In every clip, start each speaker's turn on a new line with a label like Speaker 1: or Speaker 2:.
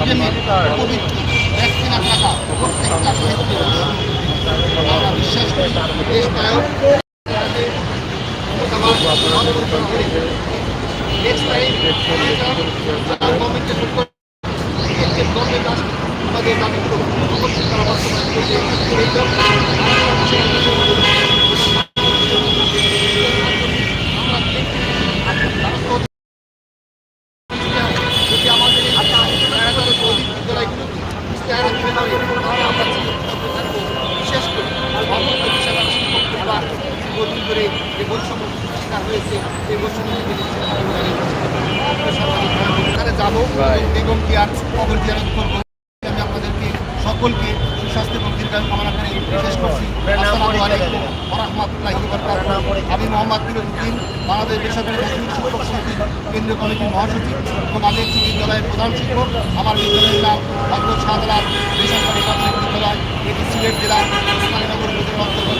Speaker 1: পবিত্র ভ্যাকসিন থাকা প্রত্যেকটা ক্ষেত্রে আমরা বিশ্বাস করি দেশ নায়ক নেক্সট টাইম গভর্নমেন্টের গভর্নমেন্ট আসবে আমাদের দাবিগুলো অবশ্যই তারা বাস্তবায়ন করবে এই জন্য যদি আমাদের এই এগারো শহীদ বিদ্যালয়গুলোতে ইস্তেহারা দিতে পারে তাহলে আমরা চিকিৎসা থাকব বিশেষ করে অবস্থা পেশাদার শিক্ষক যারা দীর্ঘদিন ধরে যে বৈষম্য শিকার হয়েছে সেই বৈষম্য থেকে সেখানে যাব বেগম কেয়ার কবর জিয়ারত করব আমি আপনাদেরকে সকলকে সুস্বাস্থ্য এবং দীর্ঘায়ু কামনা করে শেষ করছি আসসালামু আলাইকুম ওয়া রাহমাতুল্লাহি ওয়া আমি বাংলাদেশ বেসরকারি মাধ্যমিক শিক্ষক সমিতির কেন্দ্রীয় কমিটির মহাসচিব এবং আমি একটি বিদ্যালয়ের প্রধান শিক্ষক। আমার বিদ্যালয়ের নাম হজরত শাহজালাল, বেসরকারি মাধ্যমিক বিদ্যালয়, এটি সিলেট জেলা ইসলামনগর অন্তর্গত।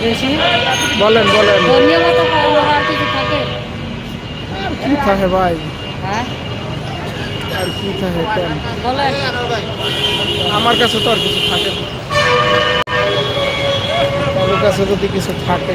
Speaker 2: দেশে বলেন বলেন
Speaker 3: ধর্মীয় মতো আর কিছু থাকে
Speaker 2: কি থাকে ভাই
Speaker 3: হ্যাঁ
Speaker 2: আর কি থাকে
Speaker 3: বলেন
Speaker 2: আমার কাছে তো আর কিছু থাকে কারোর কাছে যদি কিছু থাকে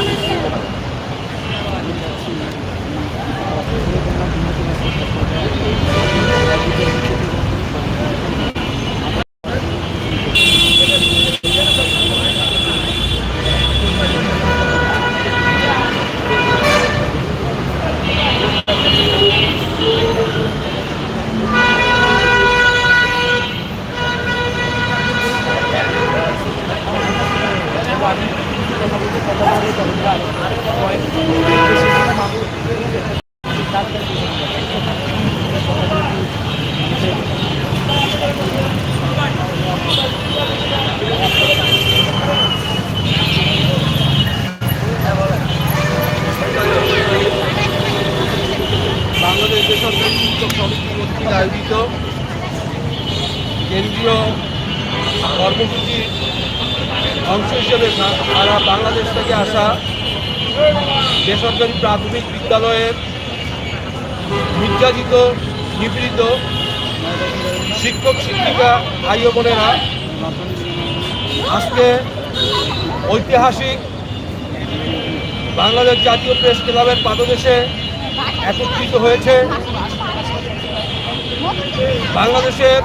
Speaker 4: বাংলাদেশ বেসরকারি শিক্ষক সমিতি কর্তৃক আয়োজিত কেন্দ্রীয় কর্মসূচির অংশ হিসেবে সারা বাংলাদেশ থেকে আসা বেসরকারি প্রাথমিক বিদ্যালয়ের নির্যাতিত, নিপীড়িত শিক্ষক, শিক্ষিকা, ভাই বোনেরা আজকে ঐতিহাসিক বাংলাদেশ জাতীয় প্রেস ক্লাবের পাদদেশে একত্রিত হয়েছে। বাংলাদেশের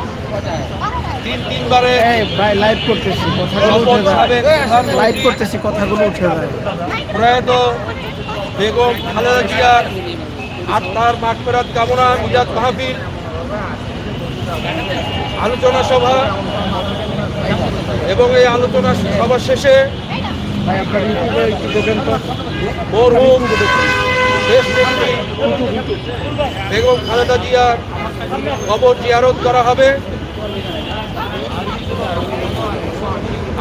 Speaker 4: তিন তিনবারে
Speaker 2: ভাই লাইভ করতেছি কথাগুলো উঠে যায়। লাইভ করতেছি কথাগুলো উঠে যায়।
Speaker 4: প্রয়াত বেগম খালেদা জিয়ার আত্মার মাঠফেরাত কামনা মিজাদ মাহফিল আলোচনা সভা এবং এই আলোচনা সভা শেষে মরহুম বেগম খালেদা জিয়ার কবর জিয়ারত করা হবে।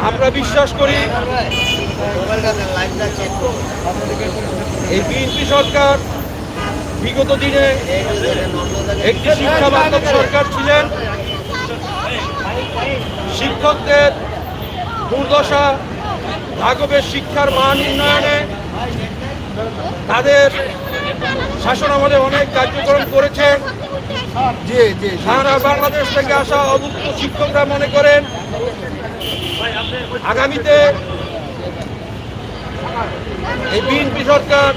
Speaker 4: আমরা বিশ্বাস করি এই বিএনপি সরকার বিগত দিনে একটি শিক্ষা বান্ধব সরকার ছিলেন। শিক্ষকদের দুর্দশা রাঘবের শিক্ষার মান উন্নয়নে তাদের শাসন আমলে অনেক কার্যক্রম করেছেন সারা বাংলাদেশ থেকে আসা অভুক্ত শিক্ষকরা মনে করেন আগামীতে এই বিএনপি সরকার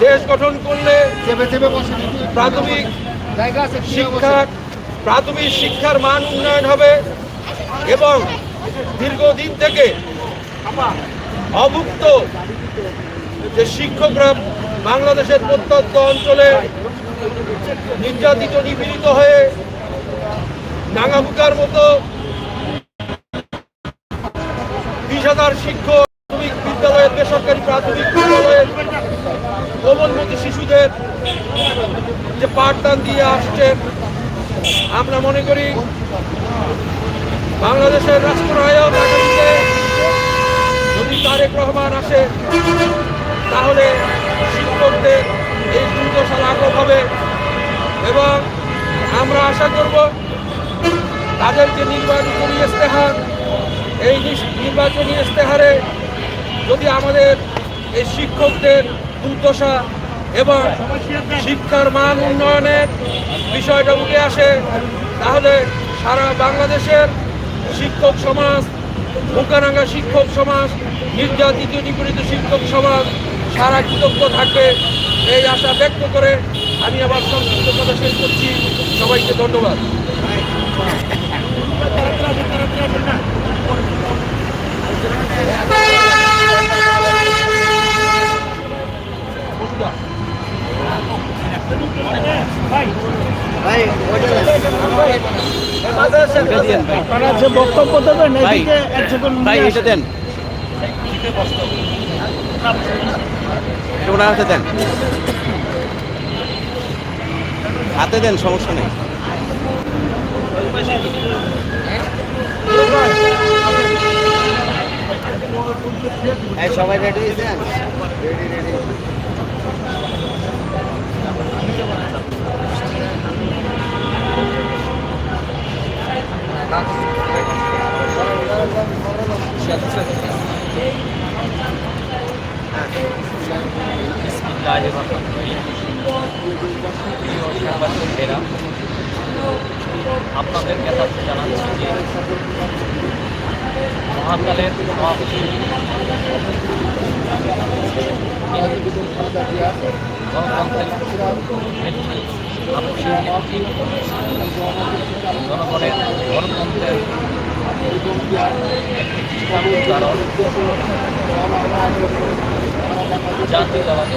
Speaker 4: দেশ গঠন করলে প্রাথমিক
Speaker 1: জায়গা আছে
Speaker 4: শিক্ষা প্রাথমিক শিক্ষার মান উন্নয়ন হবে এবং দীর্ঘদিন থেকে অভুক্ত যে শিক্ষকরা বাংলাদেশের প্রত্যন্ত অঞ্চলে নির্যাতিত, নিপীড়িত হয়ে নাঙ্গাবুকার মতো বিশ হাজার শিক্ষক বিদ্যালয়ের বেসরকারি প্রাথমিক বিদ্যালয়ের কোমলমতি শিশুদের যে পাঠদান দিয়ে আসছেন, আমরা মনে করি বাংলাদেশের রাষ্ট্রনায়ক আগামীতে যদি তারেক রহমান আসে, তাহলে শিক্ষকদের এই দুর্দশা লাঘব হবে। এবং আমরা আশা করব তাদের যে নির্বাচনী ইস্তেহার, এই নির্বাচনী ইস্তেহারে যদি আমাদের এই শিক্ষকদের দুর্দশা এবং শিক্ষার মান উন্নয়নের বিষয়টা উঠে আসে, তাহলে সারা বাংলাদেশের শিক্ষক সমাজ বোকারাঙ্গা শিক্ষক সমাজ, নির্যাতিত, নিপীড়িত শিক্ষক সমাজ সারা কৃতজ্ঞ থাকবে। এই আশা ব্যক্ত করে আমি আবার সংক্ষিপ্ত কথা শেষ করছি। সবাইকে ধন্যবাদ।
Speaker 2: বক্তব্য দেবেন
Speaker 5: ভাই এটা দেন। ওনার হাতে দেন। হাতে দেন সমস্যা নেই। সবাই রেডি রেডি
Speaker 1: সাংবাদিকেরা মহাকালের সভাপতি জনগণের গণতন্ত্রের কারণ জাতীয়তাবাদী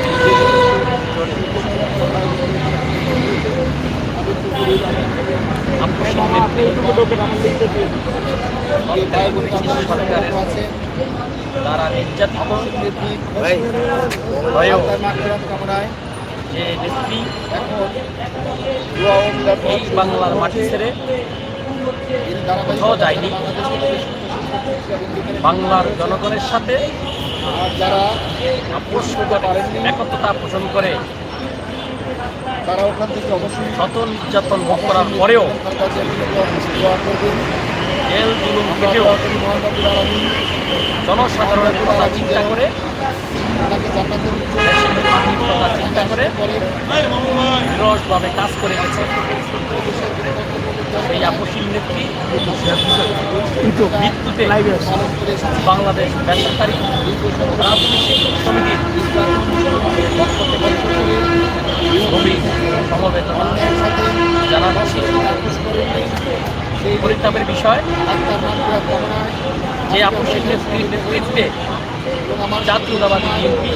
Speaker 1: যে নেত্রী এই বাংলার মাটি ছেড়ে কোথাও যায়নি বাংলার জনগণের সাথে
Speaker 6: যারা
Speaker 1: আপোষ করে একত্রতা পোষণ করে
Speaker 6: তারা ওখান থেকে অবশ্যই
Speaker 1: শত নির্যাতন ভোগ করার পরেও জেল জনসাধারণের কথা চিন্তা করে চিন্তা করে বিরসভাবে কাজ করে গেছে। এই আপসীল নেত্রী মৃত্যুতে বাংলাদেশ রাজনৈতিক সমিতির গভীর সমবেদনা জানাচ্ছি সেই পরিতাপের বিষয়, যে আপসীল নেত্রীর নেতৃত্বে জাতীয়তাবাদী বিএনপি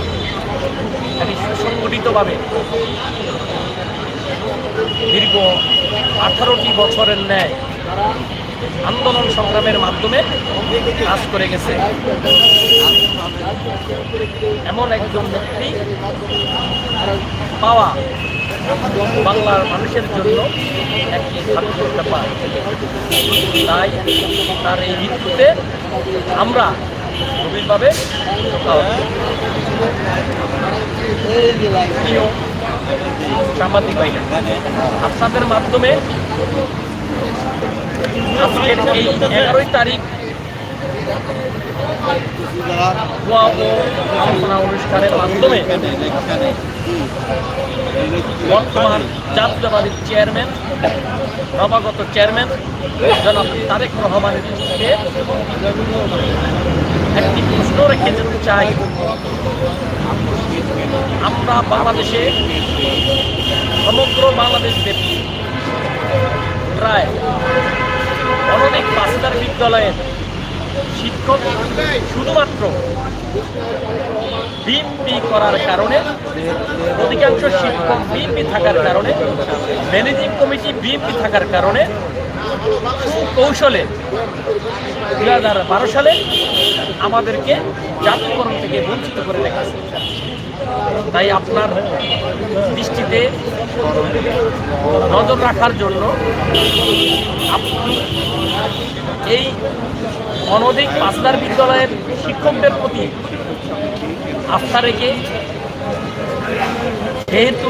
Speaker 1: একটি সুসংগঠিতভাবে দীর্ঘ আঠারোটি বছরের ন্যায় আন্দোলন সংগ্রামের মাধ্যমে কাজ করে গেছে। এমন একজন ব্যক্তি পাওয়া বাংলার মানুষের জন্য একটি ভাগ্যের ব্যাপার। তাই তার এই মৃত্যুতে আমরা গভীরভাবে সাংবাদিক ভাইরা, আপনাদের মাধ্যমে আজকের এই এগারোই তারিখ দোয়া অনুষ্ঠানের মাধ্যমে বর্তমান জাতীয়তাবাদী চেয়ারম্যান নবাগত চেয়ারম্যান জনাব তারেক রহমানের কাছে একটি প্রশ্ন রেখে যেতে চাই। আমরা বাংলাদেশে, সমগ্র বাংলাদেশ ব্যাপী প্রায় অনধিক মাস্টার বিদ্যালয়ের
Speaker 6: শিক্ষক শুধুমাত্র বিএমপি করার কারণে, অধিকাংশ শিক্ষক বিএমপি থাকার কারণে ম্যানেজিং কমিটি বিএমপি থাকার কারণে কৌশলে দুই হাজার বারো সালে আমাদেরকে জাতীয়করণ থেকে বঞ্চিত করে রেখেছে। তাই আপনার দৃষ্টিতে নজর রাখার জন্য এই অনধিক পাঁচদার বিদ্যালয়ের শিক্ষকদের প্রতি আস্থা রেখে, যেহেতু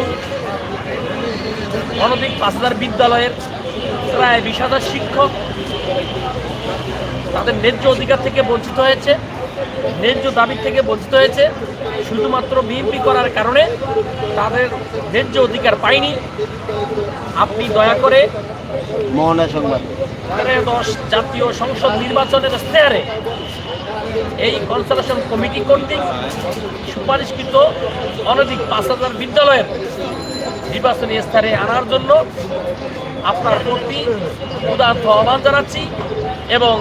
Speaker 6: অনধিক পাঁচদার বিদ্যালয়ের প্রায় বিশ হাজার শিক্ষক তাদের ন্যায্য অধিকার থেকে বঞ্চিত হয়েছে, ন্যায্য দাবি থেকে বঞ্চিত হয়েছে শুধুমাত্র বিএনপি করার কারণে তাদের ন্যায্য অধিকার পায়নি। আপনি দয়া করে
Speaker 7: মোহনা সংবাদ।
Speaker 6: দশ জাতীয় সংসদ নির্বাচনের স্তেয়ারে এই কনসালেশন কমিটি কর্তৃক সুপারিশকৃত অনধিক পাঁচ হাজার বিদ্যালয়ের নির্বাচনী স্তরে আনার জন্য আপনার প্রতি উদার্থ আহ্বান জানাচ্ছি এবং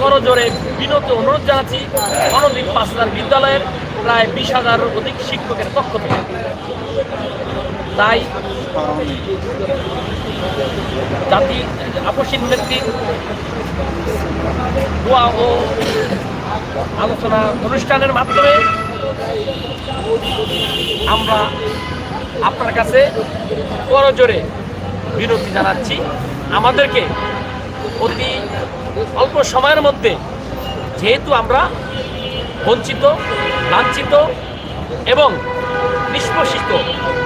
Speaker 6: করজোরে বিনত অনুরোধ জানাচ্ছি। অনধিক পাঁচ হাজার বিদ্যালয়ের প্রায় বিশ হাজার অধিক শিক্ষকের পক্ষ থেকে। তাই জাতি আপসীন নেত্রী দোয়া ও আলোচনা অনুষ্ঠানের মাধ্যমে আমরা আপনার কাছে করজোরে বিরতি জানাচ্ছি। আমাদেরকে অতি অল্প সময়ের মধ্যে যেহেতু আমরা বঞ্চিত, লাঞ্ছিত এবং নিষ্পষিত।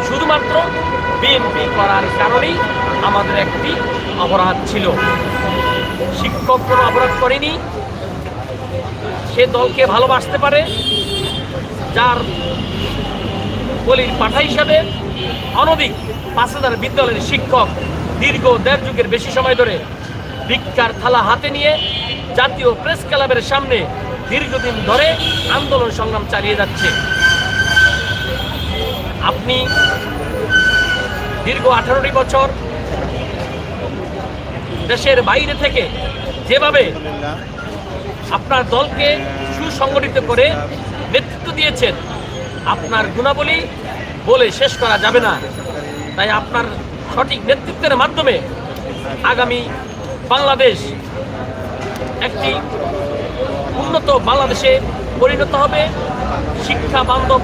Speaker 6: শুধুমাত্র বিএনপি করার কারণেই আমাদের একটি অপরাধ ছিল। শিক্ষক কোনো অপরাধ করেনি। সে দলকে ভালোবাসতে পারে, যার বলির পাঠা হিসাবে অনধিক পাঁচ হাজার বিদ্যালয়ের শিক্ষক দীর্ঘ দেড় যুগের বেশি সময় ধরে ভিক্ষার থালা হাতে নিয়ে জাতীয় প্রেস ক্লাবের সামনে দীর্ঘদিন ধরে আন্দোলন সংগ্রাম চালিয়ে যাচ্ছে। আপনি দীর্ঘ আঠারোটি বছর দেশের বাইরে থেকে যেভাবে আপনার দলকে সুসংগঠিত করে নেতৃত্ব দিয়েছেন, আপনার গুণাবলী বলে শেষ করা যাবে না। তাই আপনার সঠিক নেতৃত্বের মাধ্যমে আগামী বাংলাদেশ একটি উন্নত বাংলাদেশে পরিণত হবে, শিক্ষা বান্ধব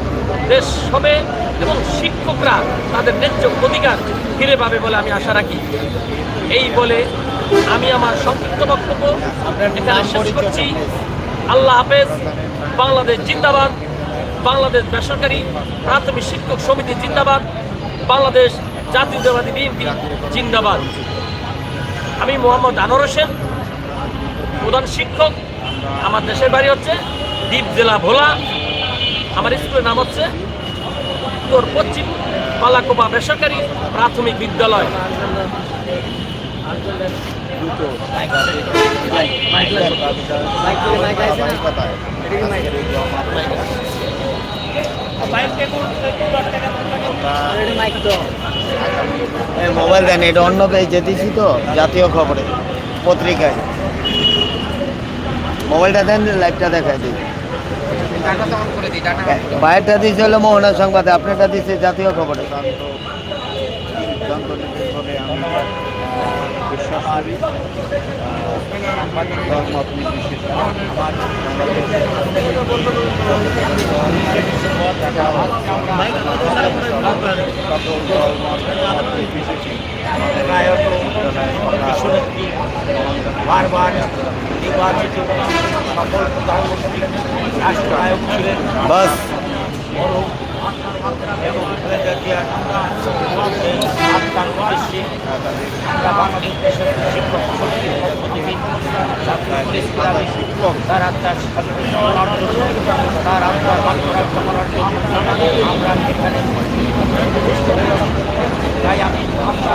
Speaker 6: দেশ হবে এবং শিক্ষকরা তাদের ন্যায্য অধিকার ফিরে পাবে বলে আমি আশা রাখি। এই বলে আমি আমার সংক্ষিপ্ত বক্তব্য এখানে শেষ করছি। আল্লাহ হাফেজ, বাংলাদেশ জিন্দাবাদ, বাংলাদেশ বেসরকারি প্রাথমিক শিক্ষক সমিতি জিন্দাবাদ, বাংলাদেশ জাতীয়তাবাদী বিএনপি জিন্দাবাদ। আমি মোহাম্মদ আনোয়ার হোসেন, প্রধান শিক্ষক। আমার দেশের বাড়ি হচ্ছে দ্বীপ জেলা ভোলা। আমার স্কুলের নাম হচ্ছে উত্তর পশ্চিম পালাকোবা বেসরকারি প্রাথমিক বিদ্যালয়।
Speaker 7: মোবাইল দেন, এটা অন্য পেজে দিছি তো, জাতীয় খবরে, পত্রিকায়। মোবাইলটা দেন, লাইভটা দেখাই দিই। বাইরটা দিয়েছে হলো মোহনা সংবাদে, আপনারটা দিচ্ছে জাতীয় খবরে।
Speaker 8: বারবার
Speaker 7: বাস।
Speaker 8: তার আত্মার তার আত্মার মাত্রা কামনার জন্য আমরা এখানে তাই আমি আমরা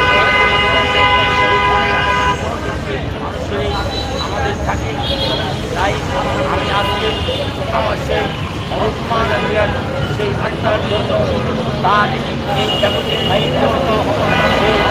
Speaker 8: তাই আমি আজকে আমার সেই হনুমান সেই ঘটনার জন্য তার এই জাগতিক দায়িত্ব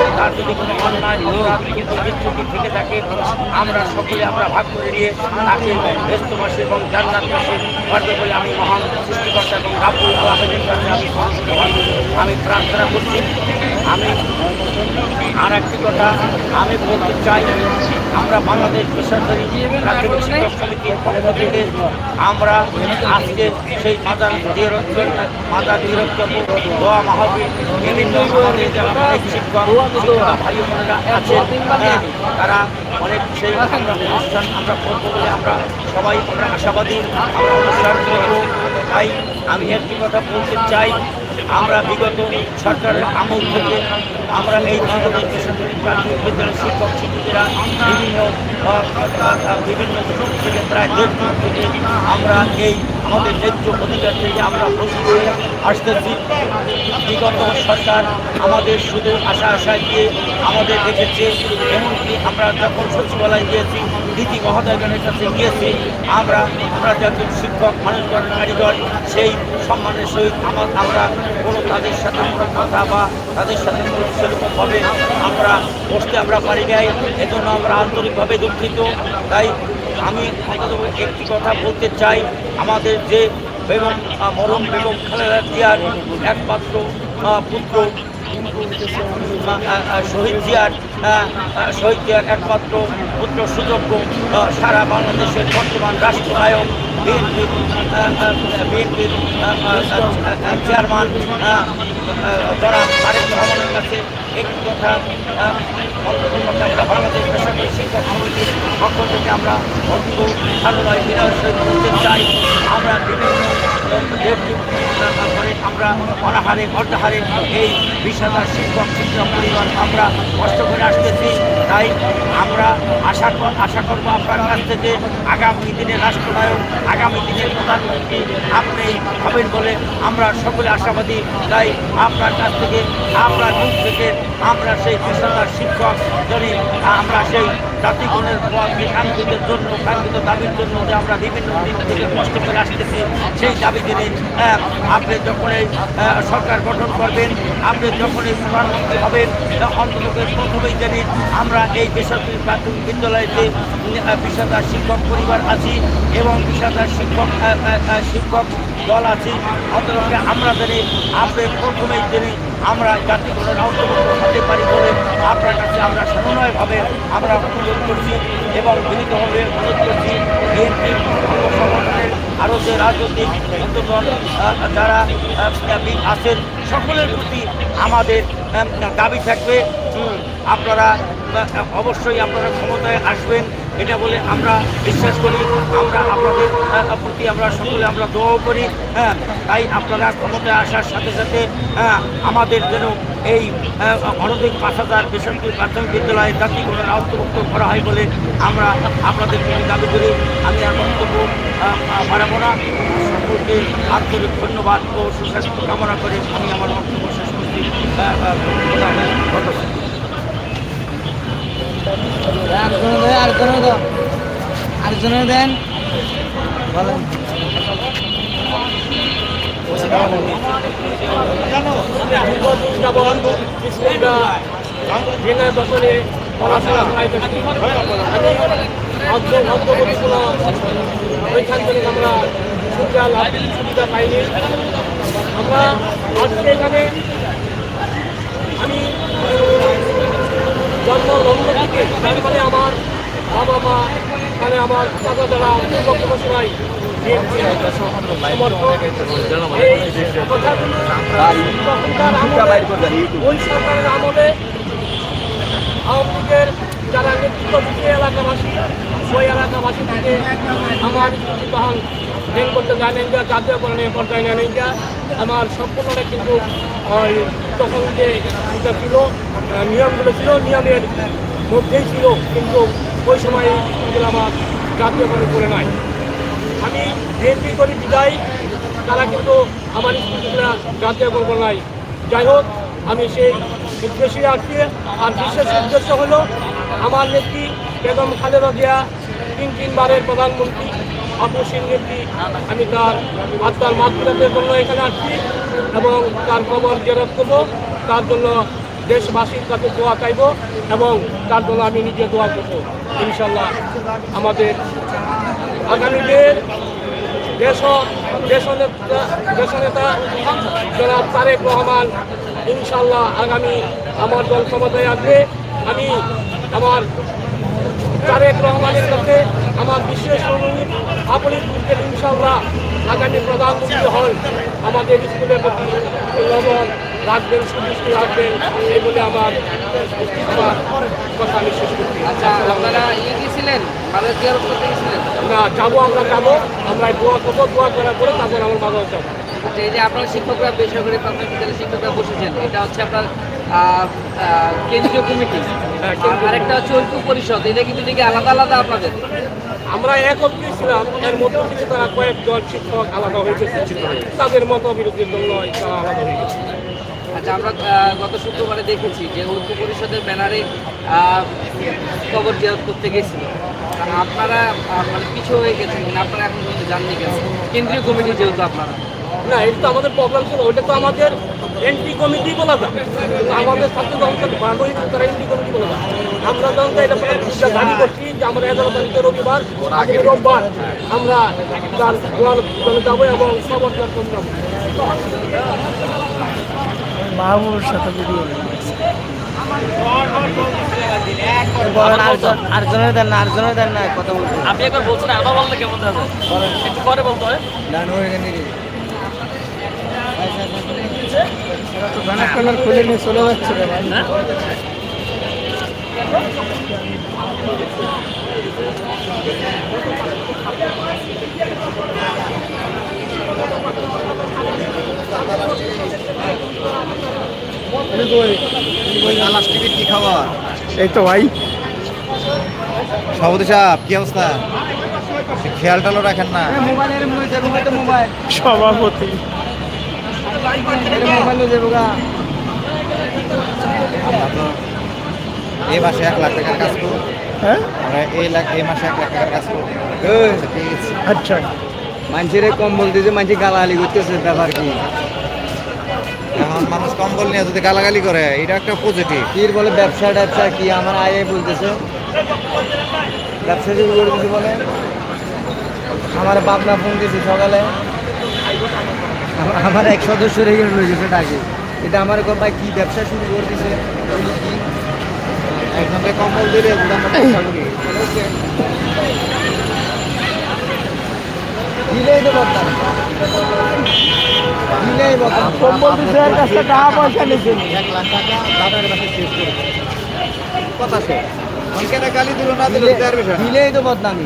Speaker 8: তার যদি কোনো অন্যায় অপরাধ কিন্তু বিচ্যুতি থেকে থাকে আমরা সকলে আমরা ভাগ করে নিয়ে তাকে ব্যস্ত মাসে এবং জান্নাত মাসে করতে বলে আমি মহান সৃষ্টিকর্তা এবং রাবুল আলমের কাছে আমি আমি প্রার্থনা করছি। আমি আর একটি কথা আমি বলতে চাই আমরা বাংলাদেশ বেসরকারি প্রাথমিক সমিতির আমরা আজকে সেই মাদার মাদার নিরক্ষক দোয়া বিভিন্ন অনেক শিক্ষক ভাই বোনেরা আছেন। হ্যাঁ, তারা অনেক সেই অনুষ্ঠান আমরা করব বলে আমরা সবাই আমরা আশাবাদী আমরা অনুষ্ঠান করব তাই আমি একটি কথা বলতে চাই আমরা বিগত সরকারের আমল থেকে আমরা এই ধরনের বিদ্যালয়ের শিক্ষক শিক্ষিকারা বিভিন্ন বিভিন্ন প্রায় দেড় থেকে আমরা এই আমাদের ন্যায্য অধিকার থেকে আমরা হয়ে আসতেছি। বিগত সরকার আমাদের শুধু আশা আশায় দিয়ে আমাদের দেখেছে এমনকি আমরা যখন সচিবালয় গিয়েছি দিদি মহোদয়গণের কাছে গিয়েছি, আমরা আমরা যখন শিক্ষক মানুষগণ কারিগর সেই সম্মানের সহিত আমার আমরা কোনো তাদের সাথে কথা বা তাদের সাথে কোনো সেরকমভাবে আমরা বসতে আমরা পারি নাই। এজন্য আমরা আন্তরিকভাবে দুঃখিত। তাই আমি একটি কথা বলতে চাই। আমাদের যে বেগম মরম বেগম খালেদা জিয়ার একমাত্র পুত্র শহীদ জিয়ার শহীদ জিয়ার একমাত্র পুত্র সুযোগ্য সারা বাংলাদেশের বর্তমান রাষ্ট্রনায়ক বিএনপির বিএনপির চেয়ারম্যান যারা আরেক ভ্রমণের কাছে একটি কথা বাংলাদেশ বেসরকারি শিক্ষক সমিতির পক্ষ থেকে আমরা ভালোভাবে বিনয়ের সহিত বলতে চাই আমরা বিভিন্ন করে আমরা অনাহারে অর্ধাহারে এই বিশ শিক্ষক শিক্ষক পরিবার আমরা কষ্ট করে আসতেছি। তাই আমরা আশা আশা করব আপনার কাছ থেকে আগামী দিনে রাষ্ট্রনায়ক, আগামী দিনের প্রধানমন্ত্রী আপনি হবেন বলে আমরা সকলে আশাবাদী। তাই আপনার কাছ থেকে, আপনার মুখ থেকে আমরা সেই বিশ শিক্ষক যদি আমরা সেই জাতিগণের কাঙ্ক্ষিতের জন্য কাঙ্ক্ষিত দাবির জন্য যে আমরা বিভিন্ন দিন থেকে কষ্ট করে আসতেছি সেই দাবি আহ, আপনি যখন এই সরকার গঠন করবেন আপনি যখন এই প্রধানমন্ত্রী হবেন অন্তত প্রথমেই জানি আমরা এই বেসরকারি প্রাথমিক বিদ্যালয়েতে হাজার শিক্ষক পরিবার আছি এবং হাজার শিক্ষক শিক্ষক দল আছি। অন্তত আমরা জানি আপনি প্রথমেই জানি আমরা জাতিগণের অন্তর্ভুক্ত হতে পারি বলে আপনার কাছে আমরা সমন্বয়ভাবে আমরা অনুরোধ করছি এবং বিনীতভাবে অনুরোধ করছি বিএনপি সংগঠনের আরও যে রাজনৈতিক আহ, যারা আছেন সকলের প্রতি আমাদের দাবি থাকবে। আপনারা অবশ্যই আপনারা ক্ষমতায় আসবেন। এটা বলে আমরা বিশ্বাস করি আমরা আপনাদের প্রতি আমরা সকলে আমরা দোয়াও করি হ্যাঁ তাই আপনারা ক্ষমতায় আসার সাথে সাথে হ্যাঁ আমাদের যেন এই আহ, অনধিক পাঁচ হাজার বেসরকারি প্রাথমিক বিদ্যালয়ে জাতিগণের আওতভুক্ত করা হয় বলে আমরা আপনাদের প্রতি দাবি করি। আমি আর বক্তব্য বাড়াবো না। সকলকে আন্তরিক ধন্যবাদ ও সুস্বাস্থ্য কামনা করে আমি আমার বক্তব্য শেষ করছি।
Speaker 2: আরেকজনে দেন আরেকজনে দেন বলেন
Speaker 9: পড়াশোনা ওইখান থেকে আমরা সুবিধা লাভ সুবিধা পাইনি আমরা আজকে এখানে আমি জন্ম লগ্ন থেকে তার মানে আমার বাবা মা মানে আমার চাচা যারা পূর্বক্রম সময় ওই সরকারের আমলে আওয়ামী যারা নেতৃত্ব এলাকাবাসী, ওই এলাকাবাসী থেকে আমার দেন করতে জানেন যা জাতীয়করণে পর্যায়ে নেন যা আমার সম্পূর্ণটা কিন্তু ওই তখন যে এটা ছিল নিয়মগুলো ছিল, নিয়মের মধ্যেই ছিল, কিন্তু ওই সময় স্কুলগুলো আমার জাতীয়করণ করে নাই। আমি বিএনপি করি, বিদায়, তারা কিন্তু আমার স্কুলগুলা জাতীয় করব নাই। যাই হোক, আমি সেই উদ্দেশ্যে আছি আর বিশেষ উদ্দেশ্য হলো, আমার নেত্রী বেগম খালেদা জিয়া তিন তিনবারের প্রধানমন্ত্রী। নেত্রী আমি তার আত্মার মাতৃকাতের জন্য এখানে আসছি? এবং তার খবর জেরত করব, তার জন্য দেশবাসীর কাছে দোয়া চাইব এবং তার জন্য আমি নিজে দোয়া করব। ইনশাল্লাহ আমাদের আগামী দিন দেশ দেশনেতা জনাব তারেক রহমান ইনশাল্লাহ আগামী আমার দল ক্ষমতায় আসবে। আমি আমার তারেক রহমানের কাছে আমার বিশেষ অনুরোধ আপনি বুঝবেন ইনশাল্লাহ আগামী প্রধানমন্ত্রী হন আমাদের স্কুলের প্রতি লবণ রাখবেন সুদৃষ্টি রাখবেন এই বলে আমার কথা আমি শেষ করছি।
Speaker 10: আচ্ছা আপনারা ইয়ে গিয়েছিলেন
Speaker 9: না যাব আমরা যাব। আমরা দোয়া করব দোয়া করার পরে তারপর আমার মাদার যাব।
Speaker 10: এই যে আপনার শিক্ষকরা বেসরকারি প্রাথমিক বিদ্যালয়ের শিক্ষকরা বসেছেন এটা হচ্ছে আপনার কেন্দ্রীয় কমিটি।
Speaker 9: হ্যাঁ, কেন্দ্রীয়
Speaker 10: আর একটা হচ্ছে ঐক্য পরিষদ এটা কিন্তু দিকে আলাদা আলাদা আপনাদের?
Speaker 9: আমরা একত্রে ছিলাম এর মধ্য থেকে তারা কয়েকজন শিক্ষক আলাদা হয়ে গেছে তাদের মত বিরোধীর জন্য তারা আলাদা হয়ে গেছে।
Speaker 10: আচ্ছা আমরা গত শুক্রবারে দেখেছি যে ঐক্য পরিষদের ব্যানারে কবর জিয়ারত করতে গেছিল। আপনারা মানে পিছু হয়ে গেছেন আপনারা এখন পর্যন্ত জাননি কেন কেন্দ্রীয় কমিটি যেহেতু আপনারা।
Speaker 9: না এটা তো আমাদের প্রবলেম ছিল ওটা তো আমাদের এন্ট্রি কমিটি বলা যায়। আমাদের ছাত্র যখন বান্ধবী তারা এন্ট্রি কমিটি বলা যায়। আমরা যখন এটা দাবি করছি যে আমরা এগারো তারিখে রবিবার আগামী রোববার আমরা তার যাব এবং সবর্তন করব।
Speaker 2: মাহবুবের সাথে ভিডিও
Speaker 7: বলেন দেন না আরেকজনের দেন না কথা বলতে।
Speaker 6: আপনি একবার বলছেন আবার বললে কেমন একটু পরে বলতে হয়।
Speaker 2: খুলে নিয়ে চলে যাচ্ছে। এই তো ভাই।
Speaker 1: সভাপতি সাহেব কি অবস্থা? খেয়াল টালও রাখেন না।
Speaker 2: সভাপতি।
Speaker 1: এই মাসে এক লাখ টাকার কাজ করব।
Speaker 2: হ্যাঁ?
Speaker 1: এই লাখ এই মাসে এক লাখ টাকার কাজ করব। আছে।
Speaker 2: আচ্ছা।
Speaker 7: মানুষের কম্বল দিতে মানুষ গালাগালি করতেছে ব্যাপার কি?
Speaker 1: এখন মানুষ কম্বল নিয়ে যদি গালাগালি করে এটা একটা পজিটিভ
Speaker 7: কি বলে ব্যবসা ট্যাবসা কি? আমার আয়ে বলতেছে। ব্যবসা শুরু করে দিছি বলে। আমার বাপ না ফোন দিয়েছি সকালে। আমার- এক সদস্য রেগে ডাকে এটা আমার ভাই কি ব্যবসা শুরু করে দিছে?
Speaker 1: একজনকে কম্বল দিলে
Speaker 7: দিলেই তো বদনাম দিলেই বদনাম
Speaker 2: কম্বল দিছে এর কাছে টাকা পয়সা নিছে।
Speaker 1: এক লাখ টাকা দাদার কাছে শেষ করে কথা সে অনেকে গালি দিল না। দিল
Speaker 7: দিলেই তো বদনামি।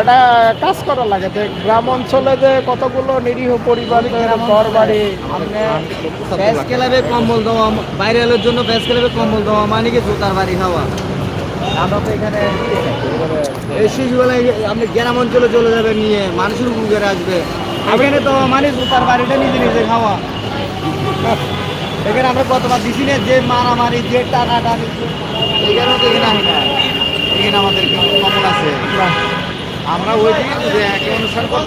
Speaker 2: একটা কাজ করা লাগে যে গ্রাম অঞ্চলে যে কতগুলো নিরীহ পরিবার ঘর বাড়ি
Speaker 7: ব্যাস ক্লাবে কম্বল দেওয়া বাইরের জন্য ব্যাস ক্লাবে কম্বল দেওয়া মানে কি জুতার বাড়ি খাওয়া? আমরা তো এখানে এই শিশুবেলায় আপনি গ্রাম অঞ্চলে চলে যাবেন নিয়ে মানুষের উপকার আসবে। এখানে তো মানে জুতার বাড়িটা নিজে নিজে খাওয়া। এখানে আমরা কতবার দিছি না যে মারামারি যে টানা টানি
Speaker 1: এখানে তো এখানে এখানে আমাদের কম্বল আছে। আমরা ওই দিন যে একই অনুষ্ঠান করতে